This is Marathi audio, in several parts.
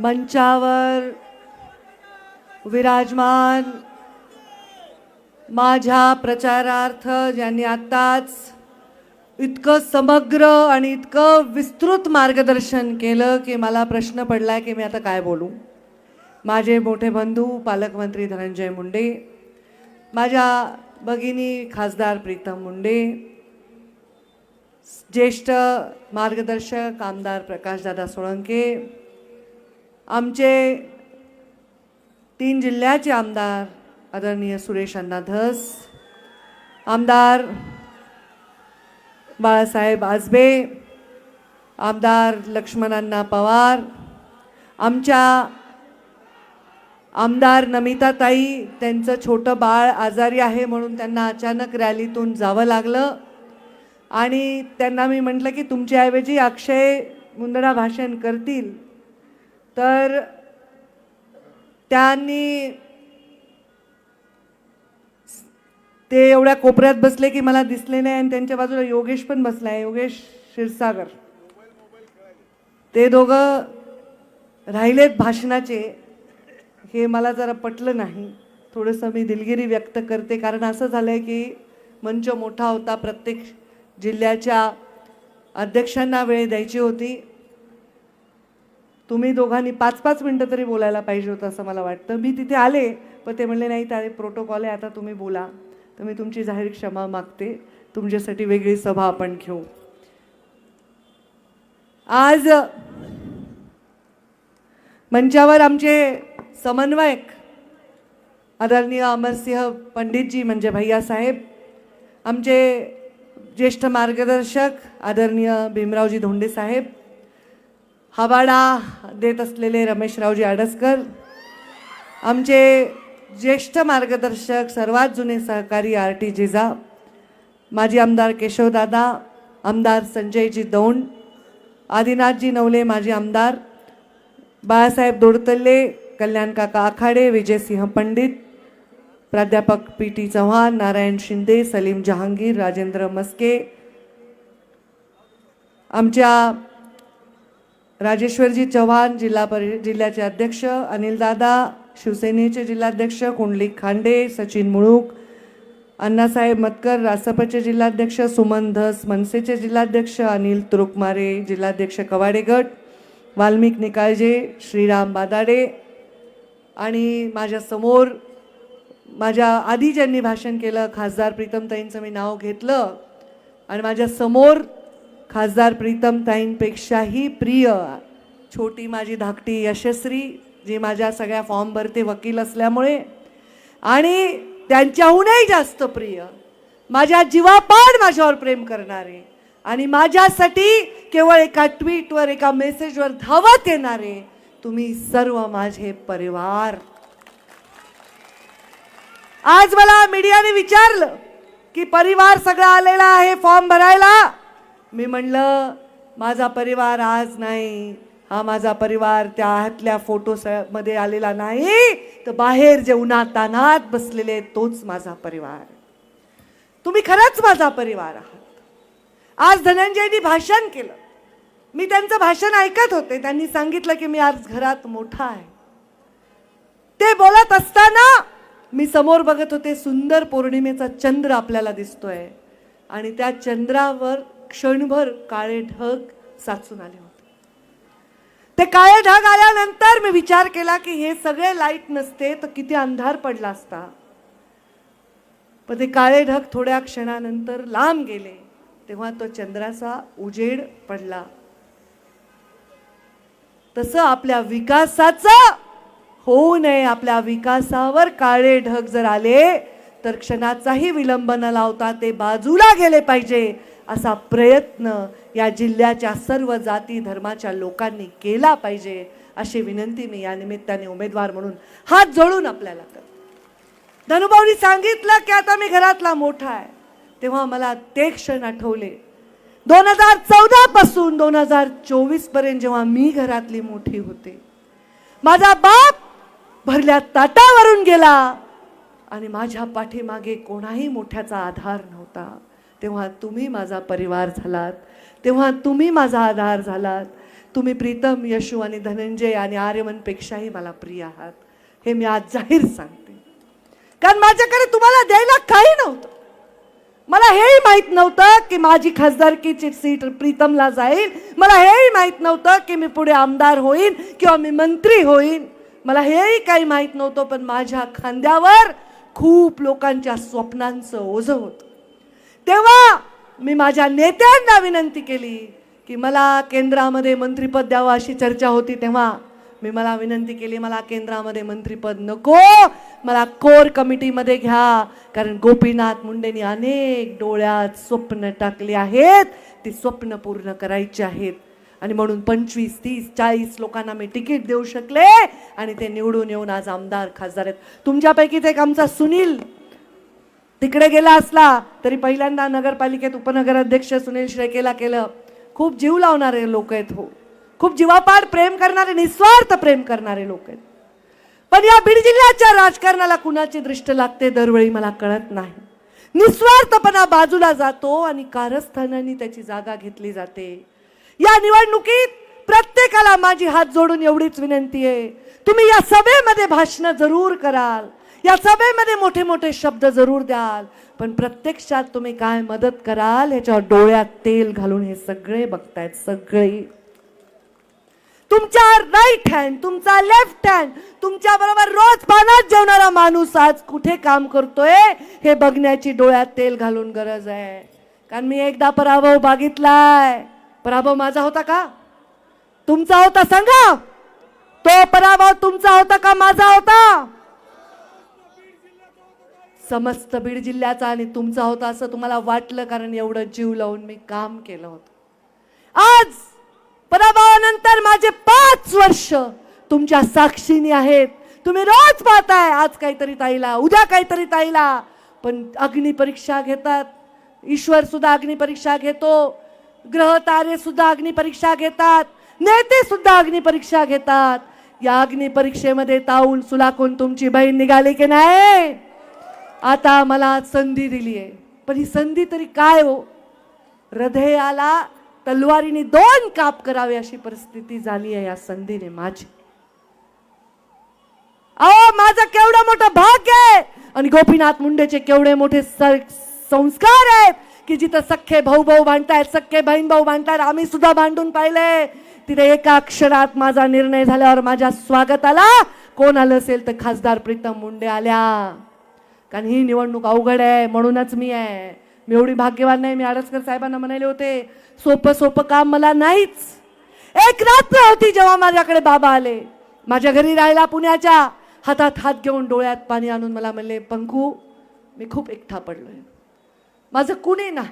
मंचावर विराजमान माझ्या प्रचारार्थ ज्यांनी आत्ताच इतकं समग्र आणि इतकं विस्तृत मार्गदर्शन केलं की मला प्रश्न पडला की मी आता काय बोलू? माझे मोठे बंधू पालकमंत्री धनंजय मुंडे माझ्या भगिनी खासदार प्रीतम मुंडे ज्येष्ठ मार्गदर्शक आमदार प्रकाशदादा सोळंके आमचे तीन जिल्ह्याचे आमदार आदरणीय सुरेश अण्णा धस आमदार बाळासाहेब आजबे आमदार लक्ष्मणांना पवार आमच्या आमदार नमिताताई त्यांचं छोटं बाळ आजारी आहे म्हणून त्यांना अचानक रॅलीतून जावं लागलं. आणि त्यांना मी म्हटलं की तुमच्याऐवजी अक्षय मुंदडा भाषण करतील. तर त्यांनी ते एवढ्या कोपऱ्यात बसले की मला दिसले नाही आणि त्यांच्या बाजूला योगेश पण बसला आहे योगेश क्षीरसागर. ते दोघं राहिलेत भाषणाचे. हे मला जरा पटलं नाही. थोडंसं मी दिलगिरी व्यक्त करते कारण असं झालं आहे की मंच मोठा होता प्रत्येक जिल्ह्याच्या अध्यक्षांना वेळ द्यायची होती. तुम्ही दोघांनी पाच पाच मिनटं तरी बोलायला पाहिजे होतं असं मला वाटतं. मी तिथे आले पण ते म्हणले नाही त्या प्रोटोकॉल आहे आता तुम्ही बोला. तर मी तुमची जाहीर क्षमा मागते. तुमच्यासाठी वेगळी सभा आपण घेऊ. आज मंचावर आमचे समन्वयक आदरणीय अमरसिंह पंडितजी म्हणजे भैयासाहेब आमचे ज्येष्ठ मार्गदर्शक आदरणीय भीमरावजी धोंडे साहेब हवाडा देत असलेले रमेशरावजी आडसकर आमचे ज्येष्ठ मार्गदर्शक सर्वात जुने सहकारी आर टी जिजा माजी आमदार केशवदादा आमदार संजयजी दौंड आदिनाथजी नवले माजी आमदार बाळासाहेब दोडतल्ले कल्याण काका आखाडे विजयसिंह पंडित प्राध्यापक पी टी चव्हाण नारायण शिंदे सलीम जहांगीर राजेंद्र मस्के आमच्या राजेश्वरजी चव्हाण जिल्हा परि जिल्ह्याचे अध्यक्ष अनिलदादा शिवसेनेचे जिल्हाध्यक्ष कुंडलिक खांडे सचिन मुळूक अण्णासाहेब मतकर रासपचे जिल्हाध्यक्ष सुमन धस मनसेचे जिल्हाध्यक्ष अनिल तुरुकमारे जिल्हाध्यक्ष कवाडे गट वाल्मिक निकाळजे श्रीराम बादाडे आणि माझ्यासमोर माझ्या आधी ज्यांनी भाषण केलं खासदार प्रीतमताईंचं मी नाव घेतलं आणि माझ्यासमोर खासदार प्रीतमताईंपेक्षाही प्रिय छोटी माझी धाकटी यशस्वी जी माझ्या सगळ्या फॉर्म भरते वकील असल्यामुळे. आणि त्यांच्याहूनही जास्त प्रिय माझ्या जीवापाड माझ्यावर प्रेम करणारे आणि माझ्यासाठी केवळ एका ट्विटवर एका मेसेजवर धावत येणारे तुम्ही सर्व माझे परिवार. आज मला मीडियाने विचारलं की परिवार सगळा आलेला आहे फॉर्म भरायला? मी म्हणलं माझा परिवार आज नाही. हा माझा परिवार त्या आतल्या फोटो मध्ये आलेला नाही. तर बाहेर जे उन्हात तानात बसलेले तोच माझा परिवार. तुम्ही खरंच माझा परिवार आहात. आज धनंजयनी भाषण केलं. मी त्यांचं भाषण ऐकत होते. त्यांनी सांगितलं की मी आज घरात मोठा आहे. ते बोलत असताना मी समोर बघत होते सुंदर पौर्णिमेचा चंद्र आपल्याला दिसतोय. आणि त्या चंद्रावर क्षणभर काळे ढग साचून आले होते. ते काळे ढग आल्यानंतर मी विचार केला की हे सगळे लाइट नसते तर किती अंधार पडला असता. पण ते काळे ढग थोड्या क्षणानंतर लांब गेले तेव्हा तो चंद्राचा उजेड पडला. तसं आपल्या विकासाचं होऊ नये आपल्या विकासावर काळे ढग जर आले तर क्षणाचाही विलंब न लावता ते बाजूला गेले पाहिजे. असा प्रयत्न या जिल्ह्याच्या सर्व जाती धर्माच्या लोकांनी केला पाहिजे अशी विनंती मी या निमित्ताने उमेदवार म्हणून हात जोडून आपल्याला करते. धनुभाऊनी सांगितलं की आता मी घरातला मोठा आहे. तेव्हा मला ते क्षण आठवले. दोन हजार चौदा पासून दोन हजार चोवीसपर्यंत जेव्हा मी घरातली मोठी होते माझा बाप भरल्या ताटावरून गेला आणि माझ्या पाठीमागे कोणाही मोठ्याचा आधार नव्हता. तेव्हा तुम्ही माझा परिवार झालात. तेव्हा तुम्ही माझा आधार झालात. तुम्ही प्रीतम यशू आणि धनंजय आणि आर्यमनपेक्षाही मला प्रिय आहात. हे मी आज जाहीर सांगते. कारण माझ्याकडे तुम्हाला द्यायला काही नव्हतं. मला हेही माहीत नव्हतं की माझी खासदारकीची सीट प्रीतमला जाईल. मला हेही माहीत नव्हतं की मी पुढे आमदार होईन किंवा मी मंत्री होईन. मला हेही काही माहीत नव्हतं पण माझ्या खांद्यावर खूप लोकांच्या स्वप्नांचं ओझं होतं. तेव्हा मी माझ्या नेत्यांना विनंती केली की मला केंद्रामध्ये मंत्रिपद द्यावं अशी चर्चा होती तेव्हा. मी मला विनंती केली मला केंद्रामध्ये मंत्रिपद नको. मला कोर कमिटीमध्ये घ्या. कारण गोपीनाथ मुंडेंनी अनेक डोळ्यात स्वप्न टाकली आहेत. ती स्वप्न पूर्ण करायची आहेत. आणि म्हणून पंचवीस तीस चाळीस लोकांना मी तिकीट देऊ शकले आणि ते निवडून येऊन आज आमदार खासदार आहेत. तुमच्यापैकीच एक आमचा सुनील तिकडे गेला असला तरी पहिल्यांदा नगरपालिकेत उपनगराध्यक्ष सुनील श्रेकेला केलं. खूप जीव लावणारे लोक आहेत हो. खूप जीवापाड प्रेम करणारे निस्वार्थ प्रेम करणारे लोक आहेत. पण या बीड जिल्ह्याच्या राजकारणाला कुणाची दृष्ट लागते दरवेळी मला कळत नाही. निस्वार्थपणा बाजूला जातो आणि कारस्थानाने त्याची जागा घेतली जाते. या निवडणुकीत प्रत्येकाला माझी हात जोडून एवढीच विनंती आहे. तुम्ही या सभेमध्ये भाषण जरूर कराल. या सभेमध्ये मोठे मोठे शब्द जरूर द्याल. पण प्रत्यक्षात तुम्ही काय मदत कराल ह्याच्यावर डोळ्यात तेल घालून हे सगळे बघतायत सगळे. तुमच्या राईट हँड तुमचा लेफ्ट हँड तुमच्या बरोबर रोज पाण्यात जेवणारा माणूस आज कुठे काम करतोय हे बघण्याची डोळ्यात तेल घालून गरज आहे. कारण मी एकदा पराभव बघितलाय. पराभव माझा होता का? तुमचा होता सांगा तो पराभव तुमचा होता का माझा होता? समस्त बीड जिल्ह्याचा आणि तुमचा होता असं तुम्हाला वाटलं कारण एवढं जीव लावून मी काम केलं होतं. आज पराभवानंतर माझे पाच वर्ष तुमच्या साक्षीने आहेत. तुम्ही रोज पाहताय आज काहीतरी ताईला उद्या काहीतरी ताईला. पण अग्निपरीक्षा घेतात. ईश्वर सुद्धा अग्निपरीक्षा घेतो. ग्रह तारे सुद्धा अग्निपरीक्षा घेतात. नेते सुद्धा अग्निपरीक्षा घेतात. या अग्निपरीक्षेमध्ये ताऊन सुलाखून तुमची बहीण निघाली की नाही? आता मला संधी दिली आहे. पण ही संधी तरी काय हो? हृदयाला तलवारीने दोन काप करावे अशी परिस्थिती झाली आहे या संधीने माझी. अहो माझं केवढं मोठं भाग्य आहे आणि गोपीनाथ मुंडेचे केवढे मोठे संस्कार आहेत की जिथं सख्खे भाऊ भाऊ भांडतायत सख्खे बहीण भाऊ भांडतायत आम्ही सुद्धा भांडून पाहिले. तिथे एका अक्षरात माझा निर्णय झाल्यावर माझ्या स्वागताला कोण आलं असेल तर खासदार प्रीतम मुंडे आल्या. कारण ही निवडणूक अवघड आहे म्हणूनच मी आहे. मी एवढी भाग्यवान नाही मी आडसकर साहेबांना म्हणाले होते सोपं सोपं काम मला नाहीच. एक रात्र होती जेव्हा माझ्याकडे बाबा आले. माझ्या घरी राहिला पुण्याच्या हातात हात घेऊन डोळ्यात पाणी आणून मला म्हणले पंखू मी खूप एकटा आहे माझं कुणी नाही.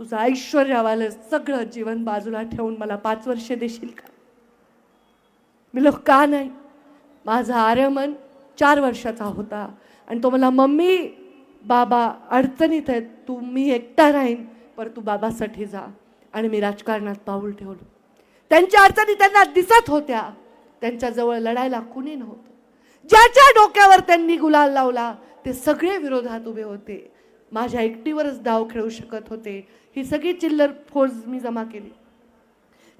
तुझं ऐश्वर्यावालं सगळं जीवन बाजूला ठेवून मला पाच वर्षे देशील का? मी लोक का नाही? माझा आर्यमन चार वर्षाचा होता. आणि तो मला मम्मी बाबा अडचणीत आहेत. तू मी एकटा राहीन. पर तू बाबासाठी जा. आणि मी राजकारणात पाऊल ठेवलं. त्यांच्या अडचणी त्यांना दिसत होत्या. त्यांच्याजवळ लढायला कुणी नव्हतं. ज्याच्या डोक्यावर त्यांनी गुलाल लावला ते सगळे विरोधात उभे होते. माझ्या एकटीवरच डाव खेळू शकत होते. ही सगळी चिल्लर फोर्स मी जमा केली.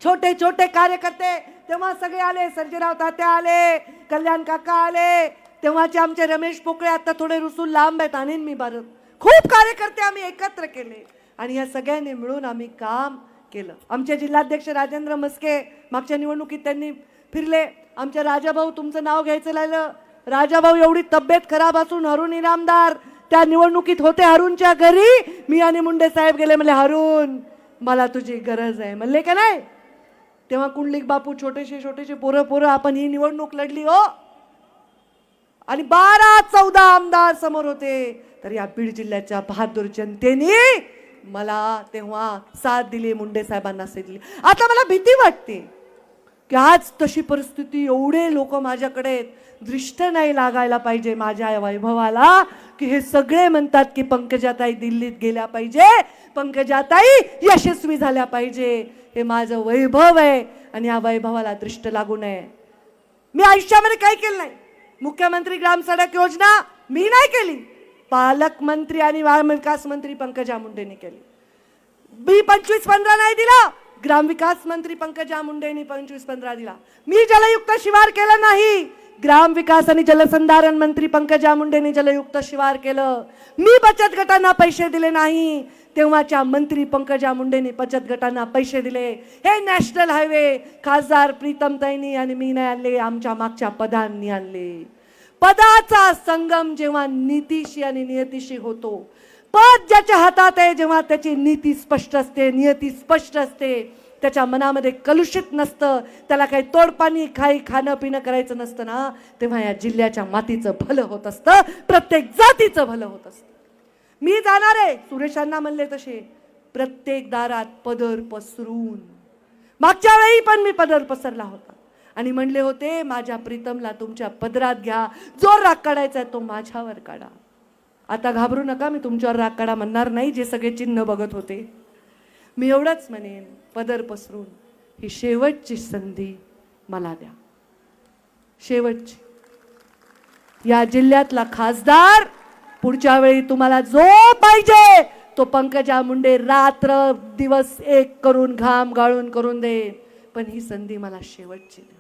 छोटे छोटे कार्यकर्ते तेव्हा सगळे आले. संजयराव तात्या आले. कल्याण काका आले. तेव्हाचे आमचे रमेश पोकळे आता थोडे रुसून लांब आहेत आणीन मी भारत खूप कार्यकर्ते आम्ही एकत्र केले आणि या सगळ्यांनी मिळून आम्ही काम केलं. आमचे जिल्हाध्यक्ष राजेंद्र मस्के मागच्या निवडणुकीत त्यांनी फिरले. आमच्या राजाभाऊ तुमचं नाव घ्यायचं राहिलं. राजाभाऊ एवढी तब्येत खराब असून हरुण इनामदार. त्या निवडणुकीत होते हरुणच्या घरी. मी आणि मुंडे साहेब गेले म्हणले हरुण मला तुझी गरज आहे. म्हणले का नाही? तेव्हा कुंडलिक बापू छोटेसे छोटेसे पोरं पोरं आपण ही निवडणूक लढली हो. आणि बारा चौदा आमदार समोर होते. तर या बीड जिल्ह्याच्या बहादूर जनतेने मला तेव्हा साथ दिली मुंडे साहेबांना साथ दिली. आता मला भीती वाटते की आज तशी परिस्थिती एवढे लोक माझ्याकडे दृष्ट नाही लागायला पाहिजे माझ्या वैभवाला की हे सगळे म्हणतात की पंकजाताई दिल्लीत गेल्या पाहिजे. पंकजाताई यशस्वी झाल्या पाहिजे. हे माझं वैभव आहे आणि या वैभवाला दृष्ट लागू नये. मी आयुष्यामध्ये काही केलं नाही. मुख्यमंत्री ग्राम सडक योजना मी नाही केली. पालकमंत्री आणि विकास मंत्री पंकजा मुंडेने केली. मी पंचवीस पंधरा नाही दिला. ग्रामविकास मंत्री पंकजा मुंडेंनी पंचवीस पंधरा दिला. मी जलयुक्त शिवार केलं नाही. ग्राम विकास आणि जलसंधारण मंत्री पंकजा मुंडेंनी जलयुक्त शिवार केलं. मी बचत गटांना पैसे दिले नाही. तेव्हाच्या मंत्री पंकजा मुंडेंनी बचत गटांना पैसे दिले. हे नॅशनल हायवे खासदार प्रीतमताईंनी आणि मी नाही आणले आमच्या मागच्या पदांनी आणले. पदाचा संगम जेव्हा नीतीशी आणि नियतीशी होतो पद ज्याच्या हातात आहे जेव्हा त्याची नीती स्पष्ट असते नियती स्पष्ट असते. त्याच्या मनामध्ये कलुषित नसतं. त्याला काही तोडपाणी खाई खाणं पिणं करायचं नसतं ना. तेव्हा या जिल्ह्याच्या मातीचं भलं होत असतं. प्रत्येक जातीचं भलं होत असतं. मी जाणार आहे. सुरेशांना म्हणले तसे. प्रत्येक दारात पदर पसरून. मागच्या वेळी पण मी पदर पसरला होता. आणि म्हणले होते माझ्या प्रीतमला तुमच्या पदरात घ्या. जो राग काढायचा आहे तो माझ्यावर काढा. आता घाबरू नका मी तुमच्यावर राग काढा म्हणणार नाही जे सगळे चिन्ह बघत होते. मी एवढंच म्हणेन. पदर पसरून ही शेवटची संधी मला द्या. शेवटची. या जिल्ह्यातला खासदार पुढच्या वेळी तुम्हाला जो पाहिजे तो पंकजा मुंडे रात्र दिवस एक करून घाम गाळून करून दे पण ही संधी मला शेवटची द्या.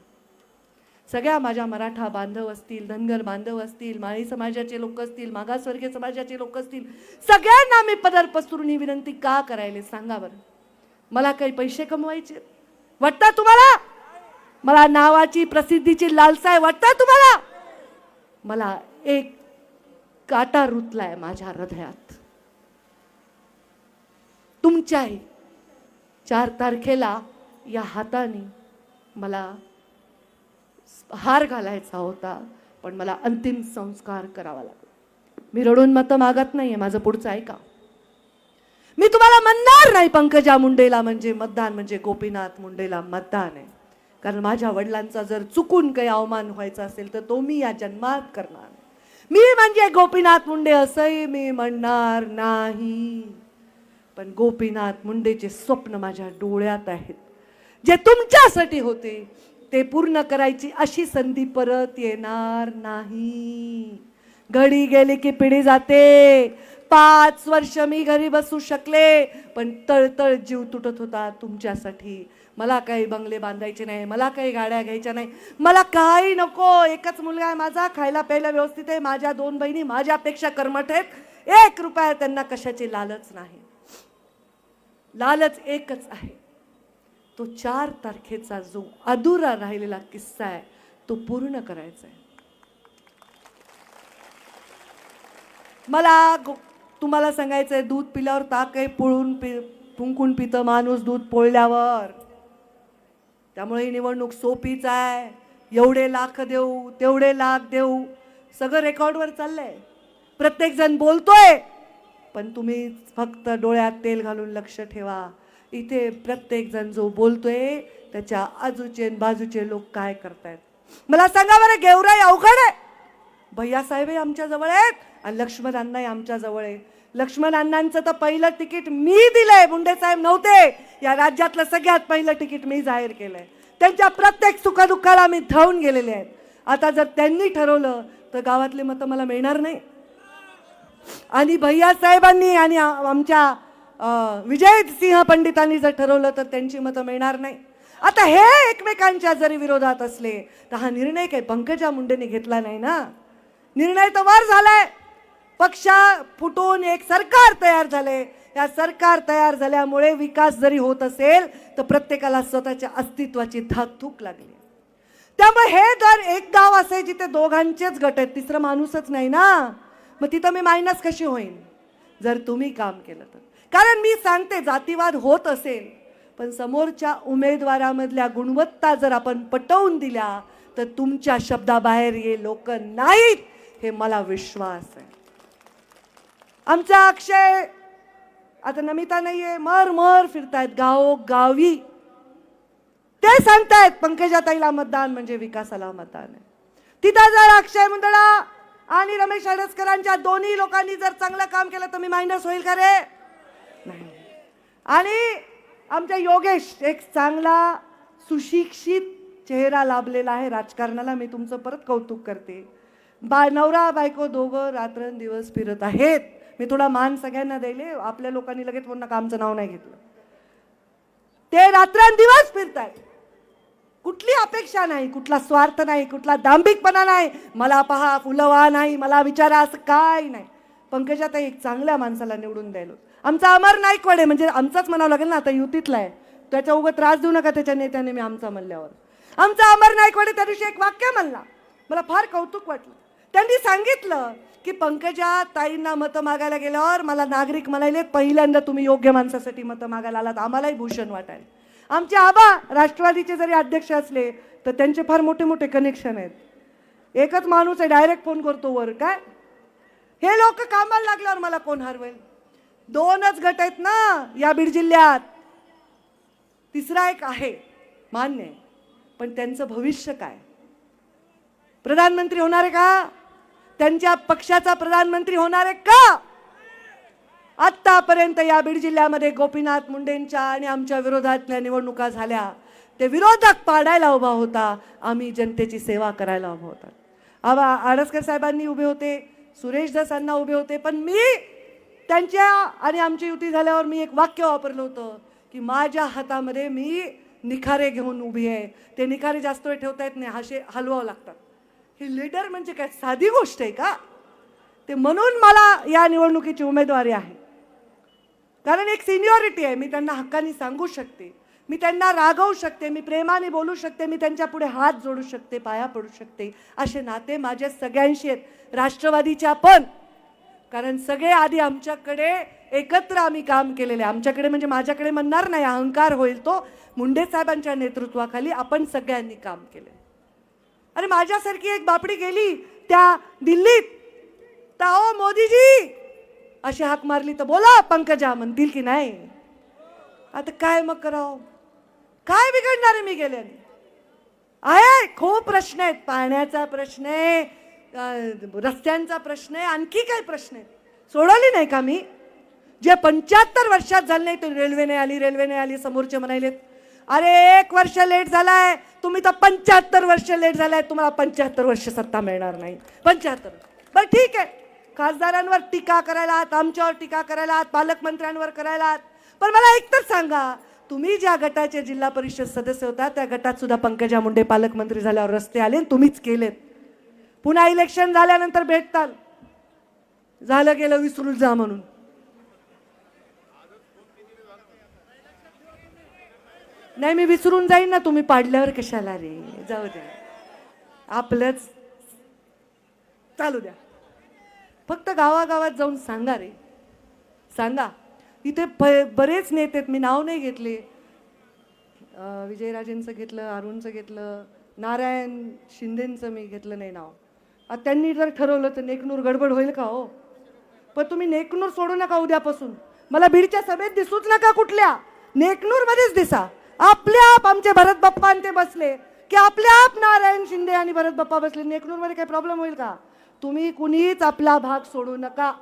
सगळ्या माझ्या मराठा बांधव असतील धनगर बांधव असतील माळी समाजाचे लोक असतील मागासवर्गीय समाजाचे लोक असतील सगळ्यांना मी पदर पसरून ही विनंती का करायला सांगा बरं. मला काही पैसे कमवायचे वाटतात तुम्हाला? मला नावाची प्रसिद्धीची लालसा आहे वाटतात तुम्हाला? मला एक काटा रुतलाय माझ्या हृदयात. तुमच्याही चार तारखेला या हाताने मला हार घालायचा होता पण मला अंतिम संस्कार करावा लागला. मी रडून मतं मागत नाही आहे माझं पुढचं ऐका. मी तुम्हाला म्हणणार नाही पंकजा मुंडेला म्हणजे मतदान म्हणजे गोपीनाथ मुंडेला मतदान आहे. कारण माझ्या वडिलांचा जर चुकून काही अवमान व्हायचा असेल तर तो मी या जन्मात करणार मी म्हणजे गोपीनाथ मुंडे असंही मी म्हणणार नाही. पण गोपीनाथ मुंडेचे स्वप्न माझ्या डोळ्यात आहेत. जे तुमच्यासाठी होते ते पूर्ण करायची अशी संधी परत येणार नाही. घडी गेली की पिढी जाते. पाच वर्ष मी घरी बसू शकले पण तळतळ जीव तुटत होता तुमच्यासाठी. मला काही बंगले बांधायचे नाही मला काही गाड्या घ्यायच्या नाही. मला काही नको एकच मुलगा आहे माझा खायला प्यायला व्यवस्थित आहे. माझ्या दोन बहिणी माझ्यापेक्षा कर्मठ आहेत. एक रुपया त्यांना कशाची लालच नाही. लालच एकच आहे. तो चार तारखेचा जो अधुरा राहिलेला किस्सा आहे तो पूर्ण करायचा आहे. मला गो- तुम्हाला सांगायचं आहे दूध पिल्यावर ताक आहे पोळून पि फुंकून पितं माणूस दूध पोळल्यावर. त्यामुळे ही निवडणूक सोपीच आहे. एवढे लाख देऊ तेवढे लाख देऊ. सगळं रेकॉर्डवर चाललंय. प्रत्येकजण बोलतोय पण तुम्ही फक्त डोळ्यात तेल घालून लक्ष ठेवा. इथे प्रत्येकजण जो बोलतोय त्याच्या आजूचे आणि बाजूचे लोक काय करतायत? मला सांगा बरं गेवराई अवघड आहे. भैया साहेबही आमच्या जवळ आहेत. आणि लक्ष्मण अण्णाही आमच्या आहे. लक्ष्मण अण्णांचं तर पहिलं तिकीट मी दिलंय मुंडे साहेब नव्हते. या राज्यातलं सगळ्यात पहिलं तिकीट मी जाहीर केलंय. त्यांच्या प्रत्येक सुखदुःखाला मी धावून गेलेले आहेत. आता जर त्यांनी ठरवलं तर गावातले मतं मला मिळणार नाही. आणि भैया साहेबांनी आणि आमच्या विजय सिंह पंडितांनी जर ठरवलं तर त्यांची मतं मिळणार नाही. आता हे एकमेकांच्या जरी विरोधात असले तर हा निर्णय काही पंकजा मुंडेने घेतला नाही ना? निर्णय तर वर झालाय. पक्ष फुटून एक सरकार तयार झाले या सरकार तयार झाल्यामुळे विकास जरी होत असेल तर प्रत्येकाला स्वतःच्या अस्तित्वाची धाकधूक लागली. त्यामुळे हे जर एक गाव असे जिथे दोघांचेच गट आहेत तिसरं माणूसच नाही ना? मग तिथं मी मायनस कशी होईन? जर तुम्ही काम केलं तर. कारण मी सांगते जातीवाद होत असेल पण समोरच्या उमेदवारामधल्या गुणवत्ता जर आपण पटवून दिल्या तर तुमच्या शब्दाबाहेर हे लोक नाहीत हे मला विश्वास आहे. आमचा अक्षय आता नमिता नाहीये मर मर फिरतायत गाव गावी ते सांगतायत पंकजाताईला मतदान म्हणजे विकासाला मतदान आहे. तिथं जर अक्षय मुंदडा आणि रमेश अडसकरांच्या दोन्ही लोकांनी जर चांगलं काम केलं तर मी मायनस होईल का रे? नाही. आणि आमच्या योगेश एक चांगला सुशिक्षित चेहरा लाभलेला आहे राजकारणाला. मी तुमचं परत कौतुक करते. बा नवरा बायको दोघं रात्रंदिवस फिरत आहेत. मी थोडा मान सगळ्यांना द्यायले आपल्या लोकांनी लगेच पूर्ण कामचं नाव नाही घेतलं. ते रात्रंदिवस फिरतायत. कुठली अपेक्षा नाही कुठला स्वार्थ नाही कुठला दांभिकपणा नाही. मला पहा फुलवा नाही मला विचारा असं काय नाही. पंकजात एक चांगल्या माणसाला निवडून द्यायलो. आमचा अमर नाईकवाडे म्हणजे आमचाच म्हणावं लागेल ना आता युतीतला आहे. त्याच्या उगं त्रास देऊ नका त्याच्या नेत्याने मी आमचा म्हणल्यावर. आमचा अमर नाईकवाडे त्या दिवशी एक वाक्य म्हणला. मला फार कौतुक वाटलं. त्यांनी सांगितलं की पंकजा ताईंना मतं मागायला गेल्यावर मला नागरिक म्हणाले पहिल्यांदा तुम्ही योग्य माणसासाठी मतं मागायला आलात. आम्हालाही भूषण वाटायला. आमचे आबा राष्ट्रवादीचे जरी अध्यक्ष असले तर त्यांचे फार मोठे मोठे कनेक्शन आहेत. एकच माणूस आहे डायरेक्ट फोन करतो वर. काय? हे लोक कामाला लागल्यावर मला कोण हरवेल? दोनच गट आहेत ना या बीड जिल्ह्यात. तिसरा एक आहे मान्य आहे. पण त्यांचं भविष्य काय? प्रधानमंत्री होणार आहे का? त्यांच्या पक्षाचा प्रधानमंत्री होणार आहे का? आत्तापर्यंत या बीड जिल्ह्यामध्ये गोपीनाथ मुंडेंच्या आणि आमच्या विरोधातल्या निवडणुका झाल्या. ते विरोधक पाडायला उभा होता. आम्ही जनतेची सेवा करायला उभा होता. आबा आडसकर साहेबांनी उभे होते सुरेश दसांना उभे होते पण मी त्यांच्या आणि आमची युती झाल्यावर मी एक वाक्य वापरलं होतं की माझ्या हातामध्ये मी निखारे घेऊन उभी आहे. ते निखारे जास्त वेळ ठेवता येत नाही हाशे हलवावं लागतात. हे लीडर म्हणजे काय? साधी गोष्ट आहे का? ते म्हणून मला या निवडणुकीची उमेदवारी आहे. कारण एक सिनियॉरिटी आहे. मी त्यांना हक्काने सांगू शकते. मी त्यांना रागवू शकते. मी प्रेमाने बोलू शकते. मी त्यांच्या पुढे हात जोडू शकते पाया पडू शकते. असे नाते माझ्या सगळ्यांशी आहेत. राष्ट्रवादीच्या पण. कारण सगळे आधी आमच्याकडे एकत्र आम्ही काम केलेले. आहे. आमच्याकडे म्हणजे माझ्याकडे म्हणणार नाही. अहंकार होईल तो. मुंडे साहेबांच्या नेतृत्वाखाली आपण सगळ्यांनी काम केले अरे माझ्यासारखी एक बापडी गेली त्या दिल्लीत. तर मोदीजी! अशी हाक मारली तर बोला पंकजा म्हणतील की नाही? आता काय मग करावं? काय बिघडणार आहे मी गेल्याने? आहे खूप प्रश्न आहेत. पाण्याचा प्रश्न आहे रस्त्यांचा प्रश्न आहे आणखी काय प्रश्न आहेत. सोडवली नाही का मी? जे पंच्याहत्तर वर्षात झाले नाही तो रेल्वेने आली रेल्वेने आली समोरचे म्हणालेत अरे एक वर्ष लेट झालाय. तुम्ही तर पंच्याहत्तर वर्ष लेट झालाय. तुम्हाला पंच्याहत्तर वर्ष सत्ता मिळणार नाही. पंच्याहत्तर. बरं ठीक आहे. खासदारांवर टीका करायला आहात आमच्यावर टीका करायला आहात पालकमंत्र्यांवर करायला आहात पण मला एक तर सांगा तुम्ही ज्या गटाचे जिल्हा परिषद सदस्य होता त्या गटात सुद्धा पंकजा मुंडे पालकमंत्री झाल्यावर रस्ते आले तुम्हीच केलेत. पुन्हा इलेक्शन झाल्यानंतर भेटताल. झालं गेलं विसरून जा म्हणून. नाही मी विसरून जाईन ना तुम्ही पाडल्यावर कशाला रे? जाऊ द्या. आपलंच चालू द्या. फक्त गावागावात जाऊन सांगा रे. सांगा. इथे प बरेच नेते आहेत मी नाव नाही घेतले. विजयराजेंचं घेतलं अरुणचं घेतलं नारायण शिंदेंचं मी घेतलं नाही नाव. त्यांनी जर ठरवलं तर नेकनूर गडबड होईल का हो? पण तुम्ही नेकनूर सोडू नका उद्यापासून. मला बीडच्या सभेत दिसूच नका कुठल्या. नेकनूरमध्येच दिसा. आपल्या आप आमचे भरत बाप्पा ते बसले. की आपल्या आप नारायण शिंदे आणि भरत बाप्पा बसले. नेकनूरमध्ये काही प्रॉब्लेम होईल का? तुम्ही कुणीच आपला भाग सोडू नका.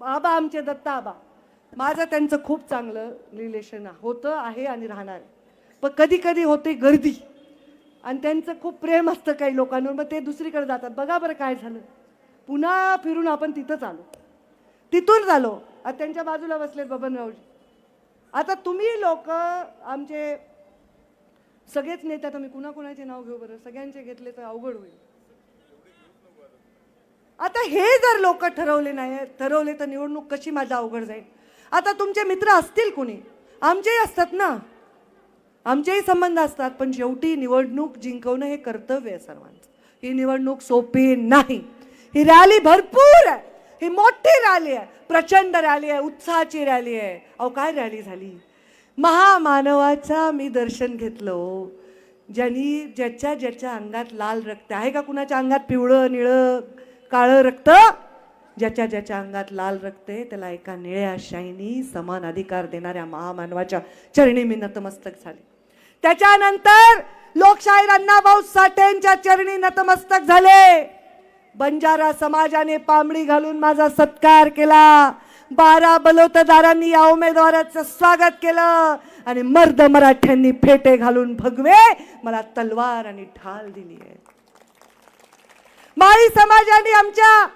बाबा आमचे दत्ता आबा. माझं त्यांचं खूप चांगलं रिलेशन होतं आहे आणि राहणार आहे. पण कधी कधी होते गर्दी. आणि त्यांचं खूप प्रेम असतं काही लोकांवर. मग ते दुसरीकडे जातात. बघा बरं काय झालं. पुन्हा फिरून आपण तिथंच आलो तिथून आलो आता त्यांच्या बाजूला बसलेत बबनरावजी. आता तुम्ही लोक आमचे सगळेच नेते आता मी कुणाकुणाचे नाव घेऊ बरं? सगळ्यांचे घेतले तर अवघड होईल. आता हे जर लोक ठरवले नाही ठरवले तर निवडणूक कशी माझा अवघड जाईल? आता तुमचे मित्र असतील कुणी? आमचेही असतात ना? आमचेही संबंध असतात पण शेवटी निवडणूक जिंकवणं हे कर्तव्य आहे सर्वांचं. ही निवडणूक सोपी नाही. ही रॅली भरपूर आहे. ही मोठी रॅली आहे. प्रचंड रॅली आहे. उत्साहाची रॅली आहे. अहो काय रॅली झाली? महामानवाचा मी दर्शन घेतलं हो. ज्यांनी ज्याच्या ज्याच्या अंगात लाल रक्त आहे का कुणाच्या अंगात? पिवळं निळं काळं रक्त? ज्याच्या ज्याच्या अंगात लाल रक्त आहे त्याला एका निळ्या शाईनी समान अधिकार देणाऱ्या महामानवाच्या चरणी मी नतमस्तक झाले. त्याच्यानंतर लोकशाहीर अण्णाभाऊ साठेंच्या चरणी नतमस्तक झाले. बंजारा समाजाने पामडी घालून माझा सत्कार केला. बारा बलोतदारांनी या उमेदवाराचं स्वागत केलं. आणि मर्द मराठ्यांनी फेटे घालून भगवे मला तलवार आणि ढाल दिली आहे. माळी समाजाने आमच्या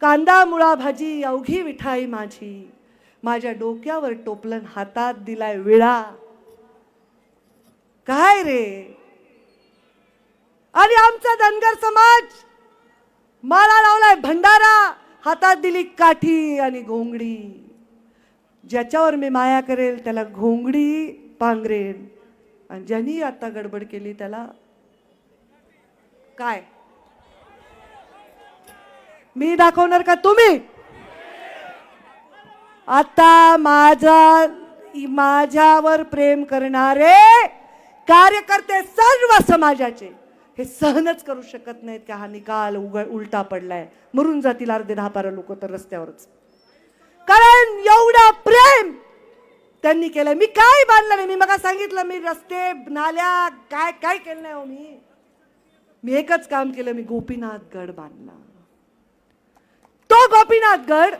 कांदा मुळा भाजी अवघी विठाई माझी माझ्या डोक्यावर टोपलन हातात दिलाय विळा. काय रे? आणि आमचा धनगर समाज माला लावलाय भंडारा हातात दिली काठी आणि घोंगडी. ज्याच्यावर मी माया करेल त्याला घोंगडी पांघरेन. आणि ज्यांनी आता गडबड केली त्याला काय? मी दाखवणार का तुम्ही? आता माझा माझ्यावर प्रेम करणारे कार्यकर्ते सर्व समाजाचे हे सहनच करू शकत नाहीत की हा निकाल उग उलटा पडलाय. मरून जातील अर्धे दहा बारा लोक तर रस्त्यावरच. कारण एवढा प्रेम त्यांनी केलंय. मी काय बांधलं नाही? मी मग सांगितलं मी रस्ते नाल्या काय काय केलं नाही हो मी. मी एकच काम केलं मी गोपीनाथ गड बांधला. तो गोपीनाथ गड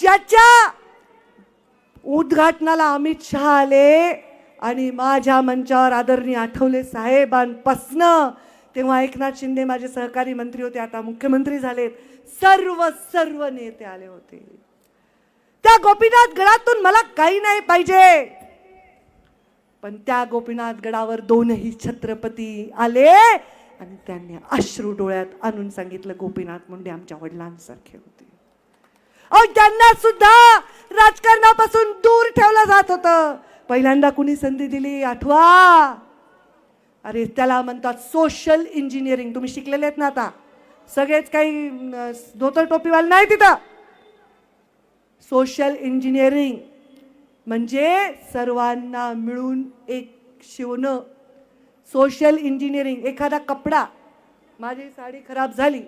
ज्याच्या उद्घाटनाला अमित शहा आले आणि माझ्या मंचावर आदरणीय आठवले साहेबांपासनं तेव्हा एकनाथ शिंदे माझे सहकारी मंत्री होते आता मुख्यमंत्री झालेत. सर्व सर्व नेते आले होते. त्या गोपीनाथ गडातून मला काही नाही पाहिजे. पण त्या गोपीनाथ गडावर दोनही छत्रपती आले आणि त्यांनी अश्रू डोळ्यात आणून सांगितलं गोपीनाथ मुंडे आमच्या वडिलांसारखे होते. अहो त्यांना सुद्धा राजकारणापासून दूर ठेवलं जात होतं. पहिल्यांदा कुणी संधी दिली? आठवा. अरे त्याला म्हणतात सोशल इंजिनिअरिंग तुम्ही शिकलेले आहेत ना आता. सगळेच काही धोतर टोपीवाले नाही तिथं. सोशल इंजिनिअरिंग म्हणजे सर्वांना मिळून एक शिवणं. सोशल इंजिनिअरिंग एखादा कपडा. माझी साडी खराब झाली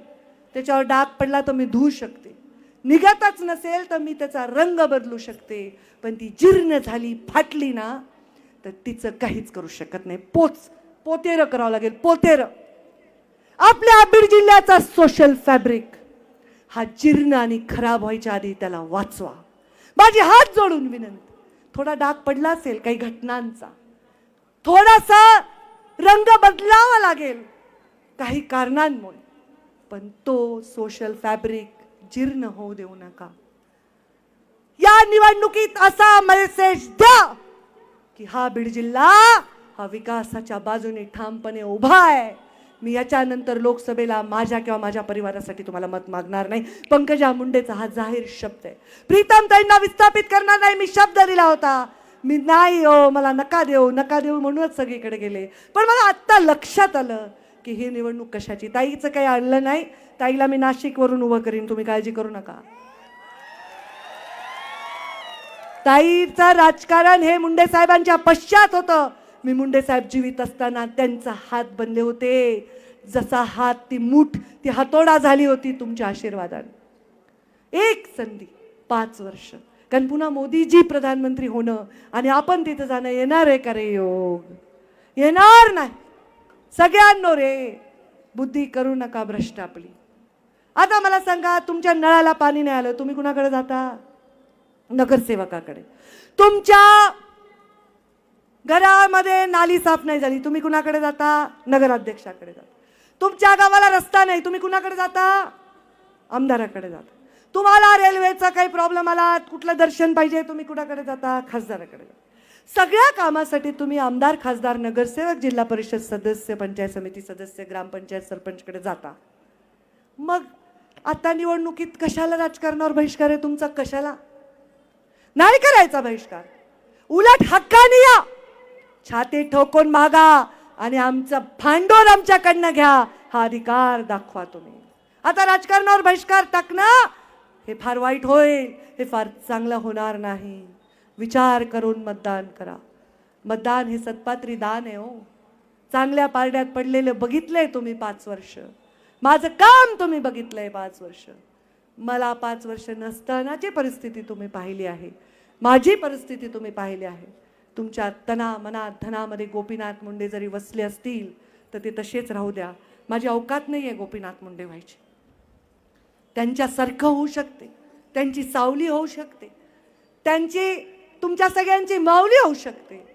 त्याच्यावर डाग पडला तर मी धुवू शकते. निघतच नसेल तर मी त्याचा रंग बदलू शकते. पण ती जीर्ण झाली फाटली ना तर तिचं काहीच करू शकत नाही. पोच. पोतेरं करावं लागेल पोतेरं. आपल्या बीड जिल्ह्याचा सोशल फॅब्रिक हा जीर्ण आणि खराब व्हायच्या आधी त्याला वाचवा. माझी हात जोडून विनंती. थोडा डाग पडला असेल काही घटनांचा. थोडासा रंग बदलावा लागेल काही कारणांमुळे. पण तो सोशल फॅब्रिक जीर्ण होऊ देऊ नका. या निवडणुकीत असा मेसेज द्या की हा बीड जिल्हा हा विकासाच्या बाजूने ठामपणे उभा आहे. मी याच्यानंतर लोकसभेला माझ्या किंवा माझ्या परिवारासाठी तुम्हाला मत मागणार नाही. पंकजा मुंडेचा हा जाहीर शब्द आहे. प्रीतम ताईंना विस्थापित करणार नाही. मी शब्द दिला होता. मी नाही ओ मला नका देऊ नका देऊ म्हणूनच सगळीकडे गेले. पण मला आत्ता लक्षात आलं की ही निवडणूक कशाची? ताईचं काही आणलं नाही. ताईला मी नाशिकवरून उभं करीन. तुम्ही काळजी करू नका. ताईचं राजकारण हे मुंडे साहेबांच्या पश्चात होतं. मी मुंडे साहेब जीवित असताना त्यांचा हात बनले होते. जसा हात ती मूठ ती हातोडा झाली होती तुमच्या आशीर्वादाने. एक संधी पाच वर्ष. कारण पुन्हा मोदीजी प्रधानमंत्री होणं आणि आपण तिथं जाणं येणार आहे का रे योग? येणार नाही. सगळ्यांनो रे बुद्धी करू नका भ्रष्ट आपली. आता मला सांगा तुमच्या नळाला पाणी नाही आलं तुम्ही कुणाकडे जाता? नगरसेवकाकडे. तुमच्या घरामध्ये नाली साफ नाही झाली तुम्ही कुणाकडे जाता? नगराध्यक्षाकडे जाता. तुमच्या गावाला रस्ता नाही तुम्ही कुणाकडे जाता? आमदाराकडे जाता. तुम्हाला रेल्वेचा काही प्रॉब्लेम आला कुठलं दर्शन पाहिजे तुम्ही कुणाकडे जाता? खासदाराकडे जाता. सगळ्या कामासाठी तुम्ही आमदार खासदार नगरसेवक जिल्हा परिषद सदस्य पंचायत समिती सदस्य ग्रामपंचायत सरपंचकडे जाता. मग आता निवडणुकीत कशाला राजकारणावर बहिष्कार आहे तुमचा? कशाला? नाही करायचा बहिष्कार. उलट हक्काने या. छाती ठोकून मागा आणि आमचं भांडवल आमच्याकडनं घ्या. हा अधिकार दाखवा तुम्ही. आता राजकारणावर बहिष्कार टाकणं हे फार वाईट होईल. हे फार चांगलं होणार नाही. विचार करून मतदान करा. मतदान हे सत्पात्री दान आहे हो. चांगल्या पारड्यात पडलेलं बघितलंय तुम्ही पाच वर्ष. माझं काम तुम्ही बघितलंय पाच वर्ष. मला पाच वर्ष नसतानाची परिस्थिती तुम्ही पाहिली आहे. माझी परिस्थिती तुम्ही पाहिली आहे. तुमच्या तना मनात धनामध्ये गोपीनाथ मुंडे जरी वसले असतील तर ते तसेच राहू द्या. माझी अवकात नाही आहे गोपीनाथ मुंडे व्हायची. त्यांच्यासारखं होऊ शकते. त्यांची सावली होऊ शकते. त्यांची तुमच्या सगळ्यांची माऊली होऊ शकते.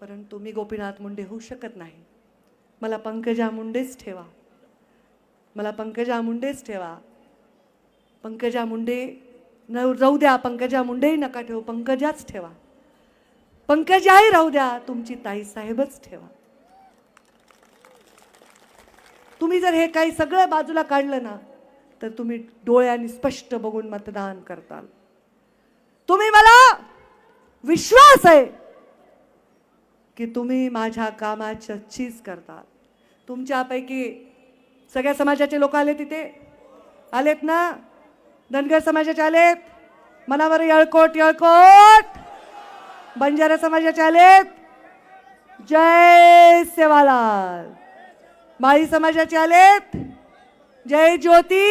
परंतु मी गोपीनाथ मुंडे होऊ शकत नाही. मला पंकजा मुंडेच ठेवा. मला पंकजा मुंडेच ठेवा. पंकजा मुंडे न जाऊ द्या पंकजा मुंडेही नका ठेवू. पंकजाच ठेवा. पंकजाही राहू द्या. तुमची ताई साहेबच ठेवा. तुम्ही जर हे काही सगळं बाजूला काढलं ना तर तुम्ही डोळ्याने स्पष्ट बघून मतदान करताल. तुम्ही मला विश्वास आहे की तुम्ही माझ्या कामाच्या चीज करताल. तुमच्यापैकी सगळ्या समाजाचे लोक आले तिथे? आलेत ना? धनगर समाजाचे आलेत? मनावर यळकोट यळकोट! बंजारा समाजाचे आलेत. जय सेवालाल. माळी समाजाचे आलेत. जय ज्योती.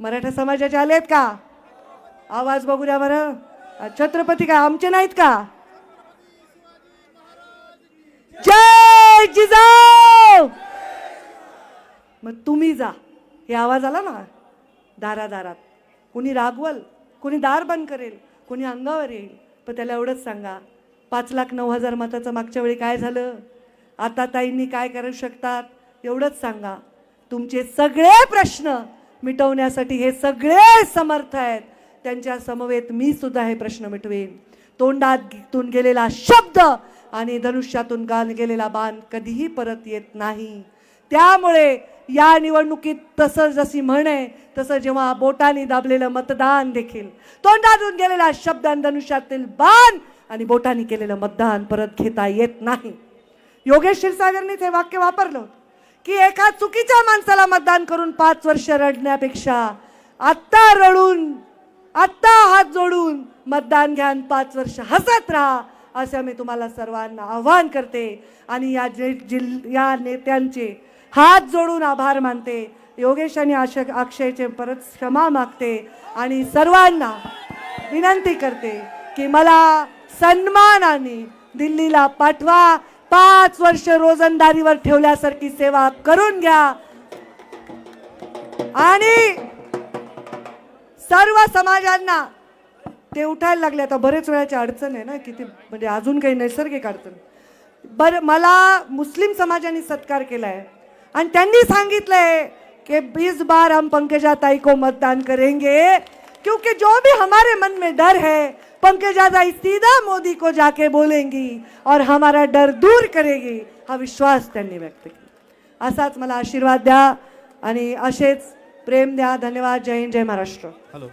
मराठा समाजाचे आलेत का? आवाज बघू द्या बरं. छत्रपती काय आमचे नाहीत का? जय जिजाऊ. मग तुम्ही जा. हे आवाज आला ना? दारादारात. कोणी रागवल कोणी दार बंद करेल कोणी अंगावर येईल. पण त्याला एवढंच सांगा. पाच लाख नऊ हजार मताचं मागच्या वेळी काय झालं? आता ताईंनी काय करू शकतात? एवढंच सांगा. तुमचे सगळे प्रश्न मिटवण्यासाठी हे सगळे समर्थ आहेत. त्यांच्या समवेत मी सुद्धा हे प्रश्न मिटवेन. तोंडातून गेलेला शब्द आणि धनुष्यातून गान गेलेला बाण कधीही परत येत नाही. त्यामुळे या निवडणुकीत तसं जशी म्हणे तसं जेव्हा बोटाने दाबलेलं मतदान देखील. तोंडातून गेलेला शब्द धनुष्यातील बाण आणि बोटाने केलेलं मतदान परत घेता येत नाही. योगेश क्षीरसागरनेच हे वाक्य वापरलं की एका चुकीच्या माणसाला मतदान करून पाच वर्ष रडण्यापेक्षा आत्ता रडून आत्ता हात जोडून मतदान घ्या पाच वर्ष हसत राहा असं मी तुम्हाला सर्वांना आव्हान करते. आणि या जे जिल या नेत्यांचे हात जोडून आभार मानते. योगेश आणि आश अक्षयचे परत क्षमा मागते आणि सर्वांना विनंती करते की मला सन्मानाने दिल्लीला पाठवा. पाच वर्ष रोजंदारीवर ठेवल्यासारखी सेवा करून घ्या. आणि सर्व समाजांना ते उठायला लागले. आता बरेच वेळाची अडचण आहे ना की ते म्हणजे अजून काही नैसर्गिक अडचण. बरं मला मुस्लिम समाजाने सत्कार केला आहे आणि त्यांनी सांगितलंय कि इस बार हम पंकजा ताई को मतदान करेंगे क्योंकि जो भी हमारे मन में डर है पंकजा ताई सीधा मोदी को जाके बोलेंगी और हमारा डर दूर करेगी। हा विश्वास त्यांनी व्यक्त केला. असाच मला आशीर्वाद द्या आणि असेच प्रेम द्या. धन्यवाद. जय हिंद जय महाराष्ट्र. हॅलो.